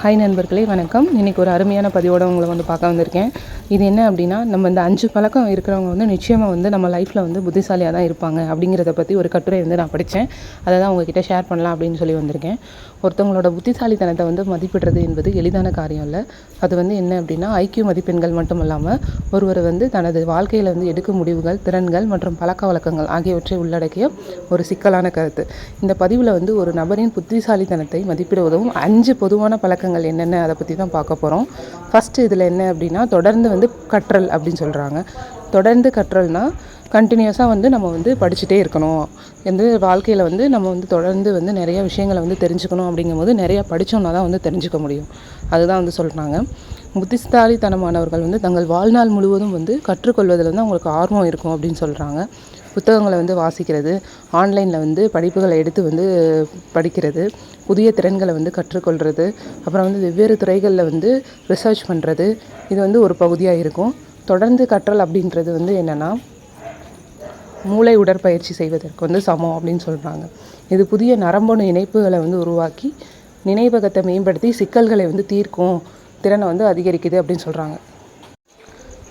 Hi நண்பர்களே வணக்கம். இன்றைக்கி ஒரு அருமையான பதிவோடு உங்களை வந்து பார்க்க வந்திருக்கேன். இது என்ன அப்படின்னா நம்ம இந்த அஞ்சு பழக்கம் இருக்கிறவங்க வந்து நிச்சயமாக வந்து நம்ம லைஃப்பில் வந்து புத்திசாலியாக தான் இருப்பாங்க அப்படிங்கிறத பற்றி ஒரு கட்டுரை வந்து நான் படித்தேன் அதை தான் உங்ககிட்ட ஷேர் பண்ணலாம் அப்படின்னு சொல்லி வந்திருக்கேன். ஒருத்தவங்களோட புத்திசாலித்தனத்தை வந்து மதிப்பிடுறது என்பது எளிதான காரியம் இல்லை. அது வந்து என்ன அப்படின்னா ஐக்கிய மதிப்பெண்கள் மட்டும் இல்லாமல் ஒருவர் வந்து தனது வாழ்க்கையில் வந்து எடுக்கும் முடிவுகள் திறன்கள் மற்றும் பழக்க வழக்கங்கள் ஆகியவற்றை உள்ளடக்கிய ஒரு சிக்கலான கருத்து. இந்த பதிவில் வந்து ஒரு நபரின் புத்திசாலித்தனத்தை மதிப்பிடுவதும் உதவும் அஞ்சு பொதுவான பழக்கங்கள் என்னென்ன அதை பற்றி தான் பார்க்க போகிறோம் ஃபஸ்ட்டு இதில் என்ன அப்படின்னா தொடர்ந்து வந்து கற்றல் அப்படின்னு சொல்கிறாங்க தொடர்ந்து கற்றல்னா கண்டினியூஸாக வந்து நம்ம வந்து படிச்சுட்டே இருக்கணும். வந்து வாழ்க்கையில் வந்து நம்ம வந்து தொடர்ந்து வந்து நிறைய விஷயங்களை வந்து தெரிஞ்சுக்கணும் அப்படிங்கும்போது நிறையா படித்தோம்னா தான் வந்து தெரிஞ்சுக்க முடியும். அதுதான் வந்து சொல்கிறாங்க புத்திசாலித்தனமானவர்கள் வந்து தங்கள் வாழ்நாள் முழுவதும் வந்து கற்றுக்கொள்வதில் வந்து அவங்களுக்கு ஆர்வம் இருக்கும் அப்படின்னு சொல்கிறாங்க புத்தகங்களை வந்து வாசிக்கிறது ஆன்லைனில் வந்து படிப்புகளை எடுத்து வந்து படிக்கிறது புதிய திறன்களை வந்து கற்றுக்கொள்கிறது அப்புறம் வந்து வெவ்வேறு துறைகளில் வந்து ரிசர்ச் பண்ணுறது இது வந்து ஒரு பகுதியாக இருக்கும். தொடர்ந்து கற்றல் அப்படின்றது வந்து என்னென்னா மூளை உடற்பயிற்சி செய்வதற்கு வந்து சமம் அப்படின்னு சொல்கிறாங்க இது புதிய நரம்பணு இணைப்புகளை வந்து உருவாக்கி நினைவகத்தை மேம்படுத்தி சிக்கல்களை வந்து தீர்க்கும் திறனை வந்து அதிகரிக்குது அப்படின்னு சொல்கிறாங்க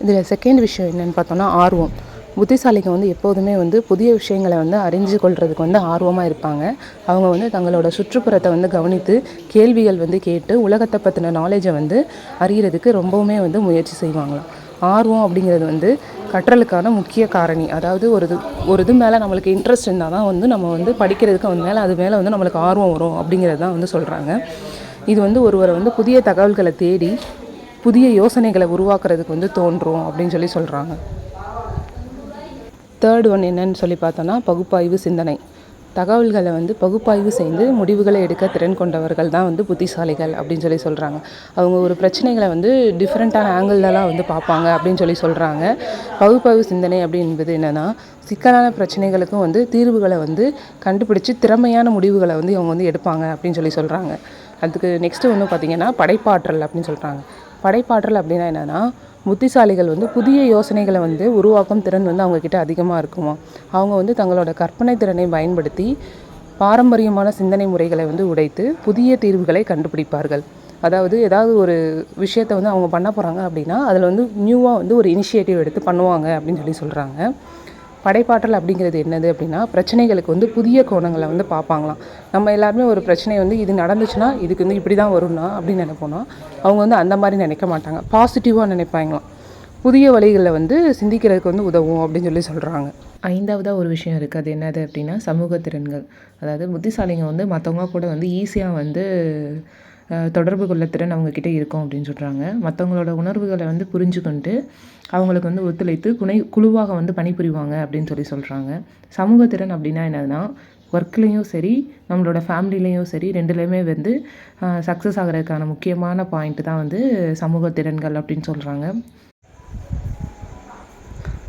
இதில் செகண்ட் விஷயம் என்னென்னு பார்த்தோன்னா ஆர்வம். புத்திசாலிங்க வந்து எப்போதுமே வந்து புதிய விஷயங்களை வந்து அறிஞ்சு கொள்றதுக்கு வந்து ஆர்வமாக இருப்பாங்க. அவங்க வந்து தங்களோட சுற்றுப்புறத்தை வந்து கவனித்து கேள்விகள் வந்து கேட்டு உலகத்தை பற்றின நாலேஜை வந்து அறியறதுக்கு ரொம்பவுமே வந்து முயற்சி செய்வாங்களாம். ஆர்வம் அப்படிங்கிறது வந்து கற்றலுக்கான முக்கிய காரணி. அதாவது ஒரு இது ஒரு இது மேலே நம்மளுக்கு இன்ட்ரெஸ்ட் இருந்தால் தான் வந்து நம்ம வந்து படிக்கிறதுக்கு அவன் மேலே அது மேலே வந்து நம்மளுக்கு ஆர்வம் வரும் அப்படிங்கிறது தான் வந்து சொல்கிறாங்க இது வந்து ஒருவரை வந்து புதிய தகவல்களை தேடி புதிய யோசனைகளை உருவாக்குறதுக்கு வந்து தோன்றும் அப்படின்னு சொல்லி சொல்கிறாங்க தேர்ட் ஒன் என்னன்னு சொல்லி பார்த்தோன்னா பகுப்பாய்வு சிந்தனை. தகவல்களை வந்து பகுப்பாய்வு செய்து முடிவுகளை எடுக்க திறன் கொண்டவர்கள் தான் வந்து புத்திசாலிகள் அப்படின்னு சொல்லி சொல்கிறாங்க அவங்க ஒரு பிரச்சனைகளை வந்து டிஃப்ரெண்ட்டான ஆங்கிள்லலாம் வந்து பார்ப்பாங்க அப்படின்னு சொல்லி சொல்கிறாங்க பகுப்பாய்வு சிந்தனை அப்படின்றது என்னென்னா சிக்கலான பிரச்சனைகளுக்கும் வந்து தீர்வுகளை வந்து கண்டுபிடிச்சி திறமையான முடிவுகளை வந்து இவங்க வந்து எடுப்பாங்க அப்படின்னு சொல்லி சொல்கிறாங்க அதுக்கு நெக்ஸ்ட்டு வந்து பார்த்திங்கன்னா படைப்பாற்றல் அப்படின்னு சொல்கிறாங்க படைப்பாற்றல் அப்படின்னா என்னென்னா புத்திசாலிகள் வந்து புதிய யோசனைகளை வந்து உருவாக்கும் திறன் வந்து அவங்கக்கிட்ட அதிகமாக இருக்குமா? அவங்க வந்து தங்களோட கற்பனை திறனை பயன்படுத்தி பாரம்பரியமான சிந்தனை முறைகளை வந்து உடைத்து புதிய தீர்வுகளை கண்டுபிடிப்பார்கள். அதாவது ஏதாவது ஒரு விஷயத்தை வந்து அவங்க பண்ண போகிறாங்க அப்படின்னா அதில் வந்து நியூவாக வந்து ஒரு இனிஷியேட்டிவ் எடுத்து பண்ணுவாங்க அப்படின்னு சொல்லி சொல்கிறாங்க படைப்பாற்றல் அப்படிங்கிறது என்னது அப்படின்னா பிரச்சனைகளுக்கு வந்து புதிய கோணங்களை வந்து பார்ப்பாங்களாம். நம்ம எல்லாருமே ஒரு பிரச்சனை வந்து இது நடந்துச்சுன்னா இதுக்கு வந்து இப்படி தான் வரும்னா அப்படின்னு நினைப்போம்னா அவங்க வந்து அந்த மாதிரி நினைக்க மாட்டாங்க. பாசிட்டிவாக நினைப்பாங்களாம். புதிய வழிகளில் வந்து சிந்திக்கிறதுக்கு வந்து உதவும் அப்படின்னு சொல்லி சொல்கிறாங்க ஐந்தாவதாக ஒரு விஷயம் இருக்குது அது என்னது அப்படின்னா சமூக திறன்கள். அதாவது புத்திசாலிங்க வந்து மற்றவங்க கூட வந்து ஈஸியாக வந்து தொடர்பு கொள்ள திறன் அவங்கக்கிட்ட இருக்கும் அப்படின்னு சொல்கிறாங்க மற்றவங்களோட உணர்வுகளை வந்து புரிஞ்சுக்கொண்டு அவங்களுக்கு வந்து ஒத்துழைத்து குணை குழுவாக வந்து பணிபுரிவாங்க அப்படின்னு சொல்லி சொல்கிறாங்க சமூக திறன் அப்படின்னா என்னதுன்னா ஒர்க்லேயும் சரி நம்மளோட ஃபேமிலிலேயும் சரி ரெண்டுலேயுமே வந்து சக்ஸஸ் ஆகிறதுக்கான முக்கியமான பாயிண்ட்டு தான் வந்து சமூக திறன்கள் அப்படின்னு சொல்கிறாங்க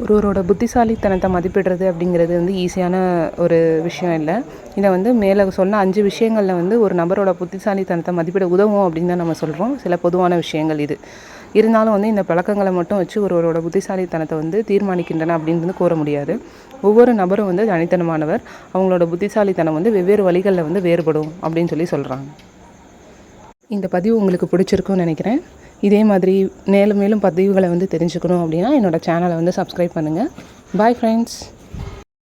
ஒருவரோட புத்திசாலித்தனத்தை மதிப்பிடுறது அப்படிங்கிறது வந்து ஈஸியான ஒரு விஷயம் இல்லை. இதை வந்து மேலே சொன்ன அஞ்சு விஷயங்களில் வந்து ஒரு நபரோட புத்திசாலித்தனத்தை மதிப்பிட உதவும் அப்படின்னு தான் நம்ம சொல்கிறோம். சில பொதுவான விஷயங்கள் இது. இருந்தாலும் வந்து இந்த பழக்கங்களை மட்டும் வச்சு ஒருவரோட புத்திசாலித்தனத்தை வந்து தீர்மானிக்கின்றன அப்படின்னு வந்து கூற முடியாது. ஒவ்வொரு நபரும் வந்து தனித்தனமானவர். அவங்களோட புத்திசாலித்தனம் வந்து வெவ்வேறு வழிகளில் வந்து வேறுபடும் அப்படின்னு சொல்லி சொல்கிறாங்க. இந்த பதிவு உங்களுக்கு பிடிச்சிருக்குன்னு நினைக்கிறேன். இதே மாதிரி மேலும் மேலும் பதிவுகளை வந்து தெரிஞ்சுக்கணும் அப்படின்னா என்னோடய சேனலை வந்து சப்ஸ்கிரைப் பண்ணுங்கள் பாய் ஃப்ரெண்ட்ஸ்